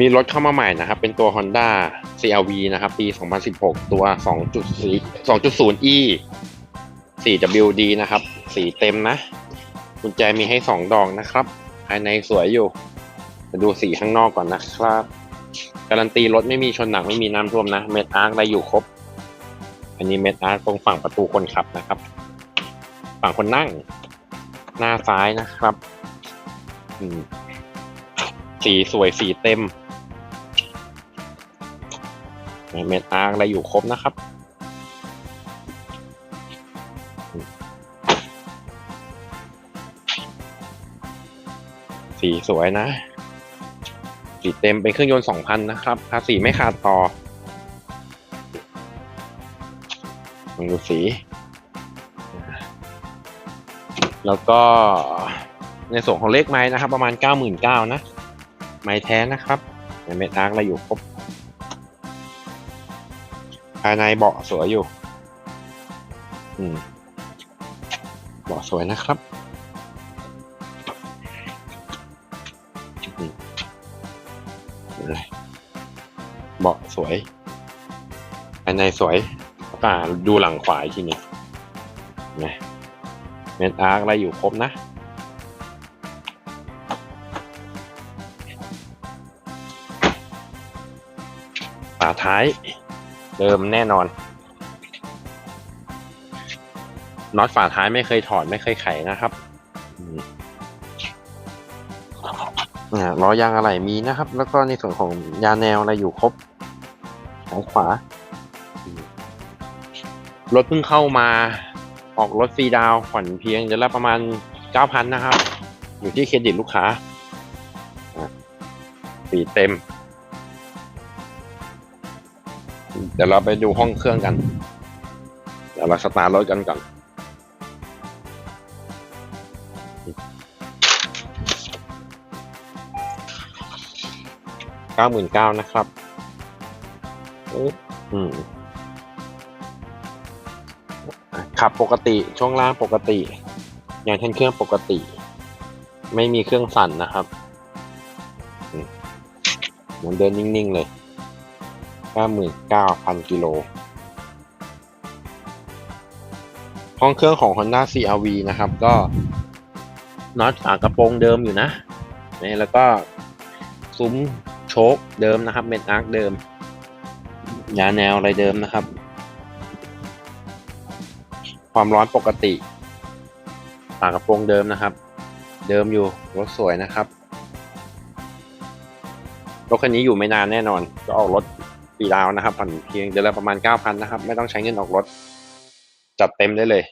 มีรถเข้ามาใหม่นะครับ เป็นตัว Honda CRV นะครับ ปี 2016 ตัว2.4 2.0e 4WD นะครับ สีเต็มนะกุญแจมีให้ 2 ดอกนะครับ ภายในสวยอยู่ มาดูสีข้างนอกก่อนนะครับ การันตีรถไม่มีชนหนักไม่มีน้ำท่วมนะ เม็ดอาร์คได้อยู่ครบ อันนี้เม็ดอาร์คตรงฝั่งประตูคนขับนะครับ ฝั่งคนนั่ง หน้าซ้ายนะครับ อืมสีสวยสีเต็ม เม็ดอาร์อะไรอยู่ครบนะครับสีสวยนะ สีเต็มเป็นเครื่องยนต์2,000นะครับภาษีไม่ขาดต่อลองดูสี แล้วก็ในส่วนของเลขไม้นะครับ ประมาณ 99,000 นะ ไม้แท้นะครับเม็ดอาร์อะไรอยู่ครบ ภายในเบาะสวยอยู่ อืมเบาะสวยนะครับอืมเลยเบาะสวยภายในสวยแล้วก็ดูหลังขวาทีหนึงนะเมนอาร์คอะไรอยู่ครบนะฝาท้าย เดิมแน่นอนน็อตฝาท้ายไม่เคยถอดไม่เคยไขนะครับล้อยางอะไรมีนะครับ แล้วก็ในส่วนของยาแนวอะไรอยู่ครบซ้ายขวารถเพิ่งเข้ามาออกรถฟรีดาวผ่อนเพียงเดือนละประมาณเก้าพันนะครับ อยู่ที่เครดิตลูกค้าอะสีเต็ม เดี๋ยวเราไปดูห้องเครื่องกัน เดี๋ยวเราสตาร์ทรถกันก่อนเก้าหมื่นเก้านะครับอืมขับปกติช่วงล่างปกติ อย่างเช่นเครื่องปกติ ไม่มีเครื่องสั่นนะครับมเหมือนเดินนิ่งๆเลย 99,000กิโล ห้องเครื่องของ Honda CRV นะครับ ก็น็อตฝากระโปรงเดิมอยู่นะนี่แล้วก็ซุ้มโชคเดิมนะครับ เม็ดอาร์คเดิมยาแนวอะไรเดิมนะครับ ความร้อนปกติฝากระโปรงเดิมนะครับ เดิมอยู่รถสวยนะครับรถคันนี้อยู่ไม่นานแน่นอน ก็ออกรถ ปีดาวนะครับผ่อนเพียงเดือนละประมาณ9,000นะครับ ไม่ต้องใช้เงินออกรถ จัดเต็มได้เลย